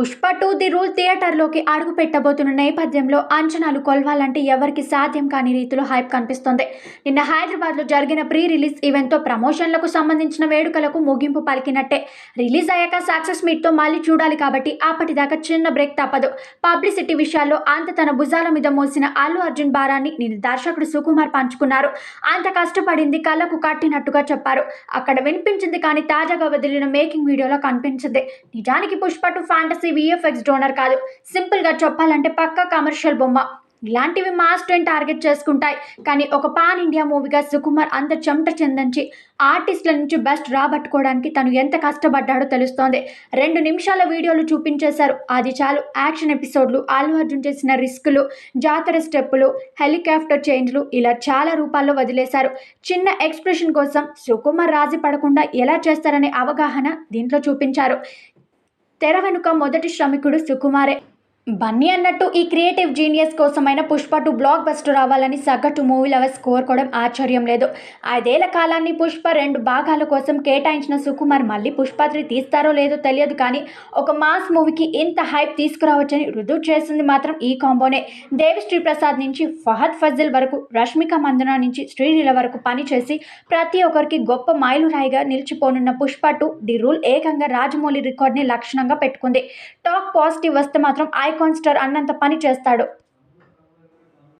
Pushpa two the rule థియేటర్లోకి అడుగు పెట్టబోతున్న నేపథ్యంలో అంచనాలు కొలవాలంటే ఎవరికి సాధ్యం కాని రీతిలో హైప్ కనిపిస్తోంది. నిన్న హైదరాబాద్లో జరిగిన ప్రీ రిలీజ్ ఈవెంట్తో ప్రమోషన్లకు సంబంధించిన వేడుకలకు ముగింపు పలికినట్టే. రిలీజ్ అయ్యాక సక్సెస్ మీట్తో మళ్ళీ చూడాలి కాబట్టి అప్పటిదాకా చిన్న బ్రేక్ తప్పదు. పబ్లిసిటీ విషయాల్లో అంత తన భుజాల మీద మోసిన అల్లు అర్జున్ భారాన్ని నిన్న దర్శకుడు సుకుమార్ పంచుకున్నారు. అంత కష్టపడింది కళ్ళకు కట్టినట్టుగా చెప్పారు. అక్కడ వినిపించింది కానీ తాజాగా వదిలిన మేకింగ్ వీడియోలో కనిపించింది. నిజానికి పుష్ప టు ఫ్యాంటసీ విఎఫ్ఎక్స్ డోనర్ కాదు. సింపుల్గా చెప్పాలంటే పక్కా కమర్షియల్ బొమ్మ. ఇలాంటివి మాస్ టార్గెట్ చేసుకుంటాయి. కానీ ఒక పాన్ ఇండియా మూవీగా సుకుమార్ అంత చెమట చెందించి ఆర్టిస్టుల నుంచి బెస్ట్ రాబట్టుకోవడానికి తను ఎంత కష్టపడ్డాడో తెలుస్తోంది. రెండు నిమిషాల వీడియోలు చూపించేశారు. అది చాలు యాక్షన్ ఎపిసోడ్లు అల్లు అర్జున్ చేసిన రిస్కులు జాతర స్టెప్పులు హెలికాప్టర్ చేంజ్లు ఇలా చాలా రూపాల్లో వదిలేశారు. చిన్న ఎక్స్ప్రెషన్ కోసం సుకుమార్ రాజీ పడకుండా ఎలా చేస్తారనే అవగాహన దీంట్లో చూపించారు. తెర వెనుక మొదటి శ్రమికుడు సుకుమారే. బన్నీ అన్నట్టు ఈ క్రియేటివ్ జీనియస్ కోసమైన పుష్ప టూ బ్లాక్ బస్టర్ రావాలని సగటు మూవీ లవర్స్ కోరుకోవడం ఆశ్చర్యం లేదు. ఐదేళ్ళ కాలాన్ని పుష్ప రెండు భాగాల కోసం కేటాయించిన సుకుమార్ మళ్ళీ పుష్ప త్రీ తీస్తారో లేదో తెలియదు కానీ ఒక మాస్ మూవీకి ఇంత హైప్ తీసుకురావచ్చని రుజువు చేసింది మాత్రం ఈ కాంబోనే. దేవిశ్రీ ప్రసాద్ నుంచి ఫహద్ ఫజిల్ వరకు రష్మిక మందన నుంచి శ్రీలీల వరకు పనిచేసి ప్రతి ఒక్కరికి గొప్ప మైలురాయిగా నిలిచిపోనున్న పుష్ప టూ ది రూల్ ఏకంగా రాజమౌళి రికార్డ్ని లక్షణంగా పెట్టుకుంది. టాక్ పాజిటివ్ వస్తే మాత్రం ఐ ఐకాన్ స్టార్ అన్నంత పని చేస్తాడు.